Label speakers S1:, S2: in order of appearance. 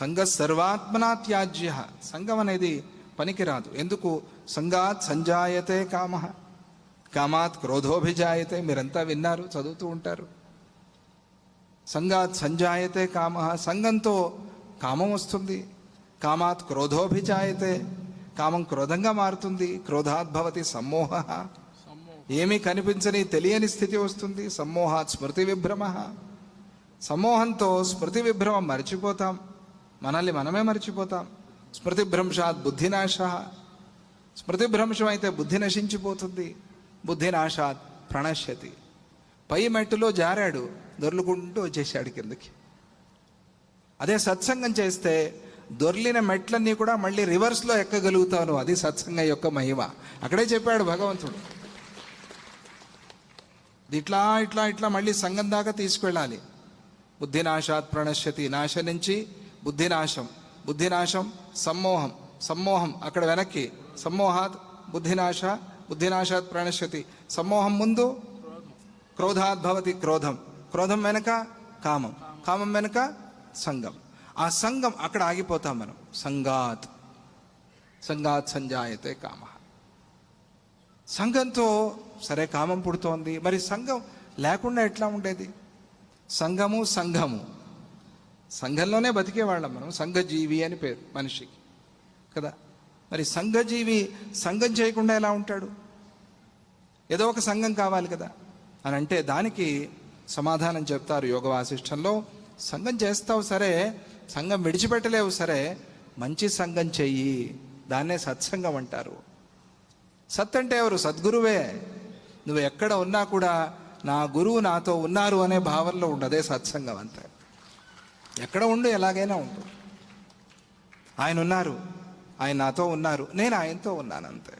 S1: సంఘ సర్వాత్మనా త్యాజ్య. సంఘం అనేది పనికిరాదు. ఎందుకు? సంఘాత్ సంజాయతే కామ. కామాత్ క్రోధోభిజాయతే. మీరంతా విన్నారు చదువుతూ ఉంటారు. సంఘాత్ సంజాయతే కామ. సంఘంతో కామం వస్తుంది. కామాత్ క్రోధోభిజాయతే. కామం క్రోధంగా మారుతుంది. క్రోధాద్భవతి సమ్మోహ. ఏమీ కనిపించని తెలియని స్థితి వస్తుంది. సమ్మోహాత్ స్మృతి విభ్రమ. సమ్మోహంతో స్మృతి విభ్రమం మర్చిపోతాం. మనల్ని మనమే మర్చిపోతాం. స్మృతి భ్రంశాత్ బుద్ధినాశ. స్మృతి భ్రంశం అయితే బుద్ధి నశించిపోతుంది. బుద్ధినాశాత్ ప్రణశ్యతి. పై మెట్టులో జారాడు దొర్లుకుంటూ వచ్చేసాడు కిందకి. అదే సత్సంగం చేస్తే దొర్లిన మెట్లన్నీ కూడా మళ్ళీ రివర్స్లో ఎక్కగలుగుతాను అది సత్సంగం యొక్క మహిమ. అక్కడే చెప్పాడు భగవంతుడు. ఇట్లా ఇట్లా ఇట్లా మళ్ళీ సంగం దాకా తీసుకెళ్ళాలి. బుద్ధినాశాత్ ప్రణశ్యతి నాశ నుంచి బుద్ధినాశం. బుద్ధినాశం సమ్మోహం. సమ్మోహం అక్కడ వెనక్కి. సమ్మోహాత్ బుద్ధినాశ బుద్ధినాశాత్ ప్రణశ్యతి. సమ్మోహం ముందు క్రోధాత్ భవతి క్రోధం. క్రోధం వెనక కామం. కామం వెనక సంఘం. ఆ సంఘం అక్కడ ఆగిపోతాం మనం. సంగాత్ సంగాత్ సంజాయతే కామ. సంఘంతో సరే కామం పుడుతోంది. మరి సంఘం లేకుండా ఎట్లా ఉండేది? సంఘము సంఘము. సంఘంలోనే బతికేవాళ్ళం మనం సంఘజీవి అని పేరు మనిషికి కదా? మరి సంఘజీవి సంఘం చేయకుండా ఎలా ఉంటాడు? ఏదో ఒక సంఘం కావాలి కదా? అని అంటే దానికి సమాధానం చెప్తారు యోగ వాసిష్టంలో సంఘం చేస్తావు సరే సంఘం విడిచిపెట్టలేవు సరే మంచి సంఘం చెయ్యి దాన్నే సత్సంగం అంటారు. సత్ అంటే ఎవరు? సద్గురువే. నువ్వు ఎక్కడ ఉన్నా కూడా నా గురువు నాతో ఉన్నారు అనే భావనలో ఉండదే సత్సంగం అంతే ఎక్కడ ఉండు ఎలాగైనా ఉండు. ఆయన ఉన్నారు ఆయన నాతో ఉన్నారు నేను ఆయనతో ఉన్నాను అంతే